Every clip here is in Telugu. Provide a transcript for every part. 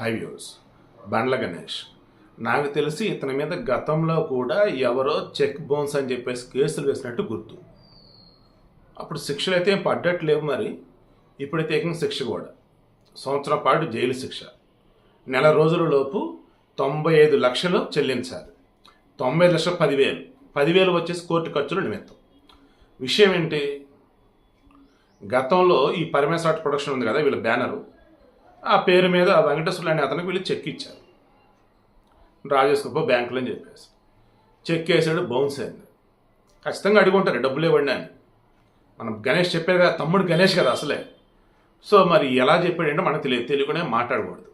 High views Bandla Ganesh. నాకు తెలిసి ఇతని మీద గతంలో కూడా ఎవరో చెక్ బౌన్స్ అని చెప్పేసి కేసులు వేసినట్టు గుర్తు. అప్పుడు శిక్షలు అయితే ఏం పడ్డట్లేవు మరి. ఇప్పుడైతే ఏకంగా శిక్ష కూడా. సంవత్సరం పాటు జైలు శిక్ష. నెల రోజులలోపు తొంభై ఐదు లక్షలు చెల్లించాలి. తొంభై లక్షల పదివేలు. పదివేలు వచ్చేసి కోర్టు ఖర్చులు నిమిత్తం. విషయం ఏంటి? గతంలో ఈ పరమేశ్వర ప్రొడక్షన్ ఉంది కదా వీళ్ళ బ్యానరు. ఆ పేరు మీద వెంకటేశ్వరులు అనే అతనికి వీళ్ళు చెక్ ఇచ్చారు. డ్రా చేసుకోపో బ్యాంకులో అని చెప్పేసి. చెక్ వేసాడు బౌన్స్ అయింది. ఖచ్చితంగా అడుగుంటారు డబ్బులు ఇవ్వండి అని. మనం గణేష్ చెప్పారు కదా తమ్ముడు గణేష్ కదా అసలే. సో మరి ఎలా చెప్పాడంటే మనకు తెలియదు తెలుగునే మాట్లాడకూడదు.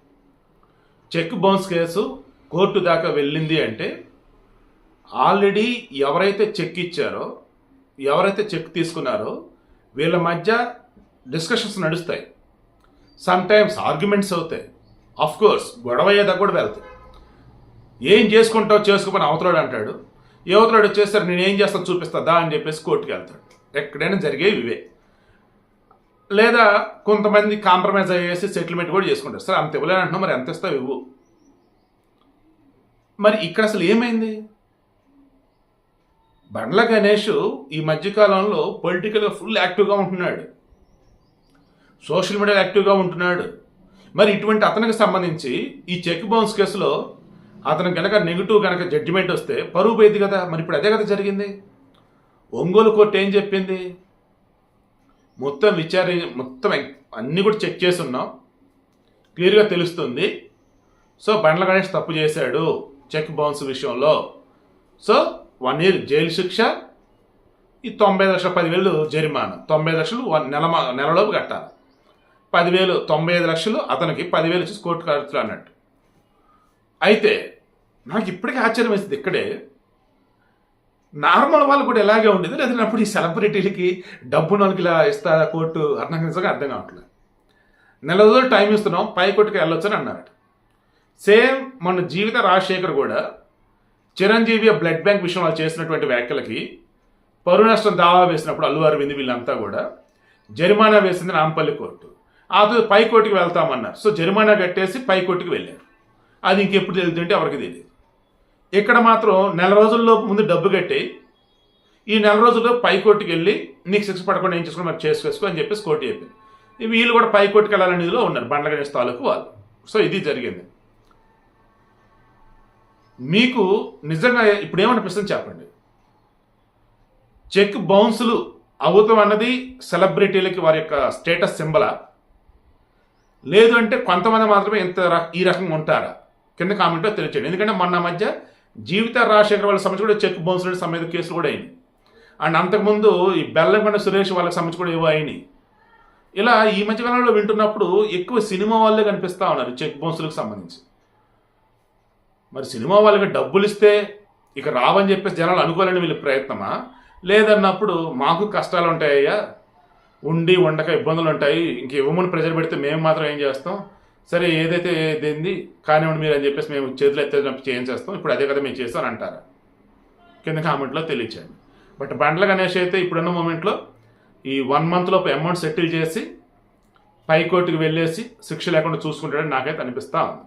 చెక్ బౌన్స్ కేసు కోర్టు దాకా వెళ్ళింది అంటే ఆల్రెడీ ఎవరైతే చెక్ ఇచ్చారో ఎవరైతే చెక్ తీసుకున్నారో వీళ్ళ మధ్య డిస్కషన్స్ నడుస్తాయి. సమ్ టైమ్స్ ఆర్గ్యుమెంట్స్ అవుతాయి ఆఫ్కోర్స్ గొడవ అయ్యేదా కూడా వెళ్తాయి. ఏం చేసుకుంటావు చేసుకోమని అవతలాడు అంటాడు. ఏ అవతలాడు వచ్చేస్తారు నేను ఏం చేస్తాను చూపిస్తాదా అని చెప్పేసి కోర్టుకి వెళ్తాడు. ఎక్కడైనా జరిగేవి ఇవే. లేదా కొంతమంది కాంప్రమైజ్ అయ్యేసి సెటిల్మెంట్ కూడా చేసుకుంటారు. సరే అంత ఇవ్వలేని అంటున్నావు మరి ఎంత ఇస్తావు ఇవ్వు. మరి ఇక్కడ అసలు ఏమైంది? బండ్ల గణేష్ ఈ మధ్యకాలంలో పొలిటికల్గా ఫుల్ యాక్టివ్గా ఉంటున్నాడు. సోషల్ మీడియాలో యాక్టివ్గా ఉంటున్నాడు. మరి ఇటువంటి అతనికి సంబంధించి ఈ చెక్ బౌన్స్ కేసులో అతను కనుక నెగిటివ్ కనుక జడ్జిమెంట్ వస్తే పరువు పోయింది కదా. మరి ఇప్పుడు అదే కదా జరిగింది. ఒంగోలు కోర్టు ఏం చెప్పింది? మొత్తం విచారి మొత్తం అన్నీ కూడా చెక్ చేసి ఉన్నాం క్లియర్గా తెలుస్తుంది. సో బండ్ల గణేష్ తప్పు చేశాడు చెక్ బౌన్స్ విషయంలో. సో వన్ ఇయర్ జైలు శిక్ష ఈ తొంభై లక్షల పదివేలు జరిమానా. తొంభై లక్షలు వన్ నెల మా- నెలలోపు కట్టాలి. పదివేలు తొంభై ఐదు లక్షలు అతనికి పదివేలు వచ్చేసి కోర్టు ఖర్చులు అన్నట్టు. అయితే నాకు ఇప్పటికీ ఆశ్చర్యం వేస్తుంది ఇక్కడే. నార్మల్ వాళ్ళు కూడా ఇలాగే ఉండేది? లేదంటే అప్పుడు ఈ సెలబ్రిటీలకి డబ్బు వాళ్ళకి ఇలా ఇస్తా కోర్టు అర్థం నిజంగా అర్థం కావట్లేదు. నెల రోజులు టైం ఇస్తున్నాం పై కోర్టుకి వెళ్ళొచ్చని అన్నారట. సేమ్ మన జీవిత రాజశేఖర్ కూడా చిరంజీవి బ్లడ్ బ్యాంక్ విషయంలో వాళ్ళు చేసినటువంటి వ్యాఖ్యలకి పరువు నష్టం దావా వేసినప్పుడు అల్లు అరవింద్ వీళ్ళంతా కూడా జరిమానా వేసింది నాంపల్లి కోర్టు. ఆ తర్వాత పైకోటికి వెళ్తామన్నారు. సో జరిమానా కట్టేసి పైకోటికి వెళ్ళారు. అది ఇంకెప్పుడు తెలుతుంటే ఎవరికి తెలియదు ఇక్కడ మాత్రం నెల రోజుల్లో ముందు డబ్బు కట్టి ఈ నెల రోజుల్లో పైకోటికి వెళ్ళి నీకు శిక్ష పడకుండా ఏం చేసుకుని మరి చేసుకో అని చెప్పేసి కోర్టు చెప్పింది. వీళ్ళు కూడా పైకోటికి కోర్టుకి వెళ్ళాలని ఇదిలో ఉన్నారు. బండ్ల గణేష్ తాలూకు వాళ్ళు. సో ఇది జరిగింది. మీకు నిజంగా ఇప్పుడు ఏమనిపిస్తుంది చెప్పండి? చెక్ బౌన్సులు అవుతాం అన్నది సెలబ్రిటీలకి వారి యొక్క స్టేటస్ సింబలా? లేదు అంటే కొంతమంది మాత్రమే ఇంత ఈ రకంగా ఉంటారా? కింద కామెంట్లో తెలియచేయండి. ఎందుకంటే మొన్న మధ్య జీవిత రాజశేఖర్ వాళ్ళ సంబంధించి కూడా చెక్ బౌన్సుల సమేత కేసులు కూడా అయినాయి. అండ్ అంతకుముందు ఈ బెల్లంకొండ సురేష్ వాళ్ళకి సంబంధించి కూడా ఏవో అయినాయి. ఇలా ఈ మధ్యకాలంలో వింటున్నప్పుడు ఎక్కువ సినిమా వాళ్ళే కనిపిస్తూ ఉన్నారు చెక్ బౌన్సులకు సంబంధించి. మరి సినిమా వాళ్ళకి డబ్బులు ఇస్తే ఇక రావని చెప్పేసి జనాలు అనుకోవాలని వీళ్ళ ప్రయత్నమా? లేదన్నప్పుడు మాకు కష్టాలు ఉంటాయ్యా ఉండి ఉండక ఇబ్బందులు ఉంటాయి. ఇంక ఇవ్వమని ప్రెజర్ పెడితే మేము మాత్రం ఏం చేస్తాం? సరే ఏదైతే ఏదైంది కానివ్వండి మీరు అని చెప్పేసి మేము చేతులు అయితే చేంజ్ చేస్తాం ఇప్పుడు అదే కదా మేము చేస్తాను అంటారా. కింద కామెంట్లో తెలియచేయండి. బట్ బండ్ల గణేష్ అయితే ఇప్పుడున్న మూమెంట్లో ఈ వన్ మంత్లోపు అమౌంట్ సెటిల్ చేసి పైకోర్టుకి వెళ్ళేసి శిక్ష లేకుండా చూసుకుంటాడని నాకైతే అనిపిస్తా ఉంది.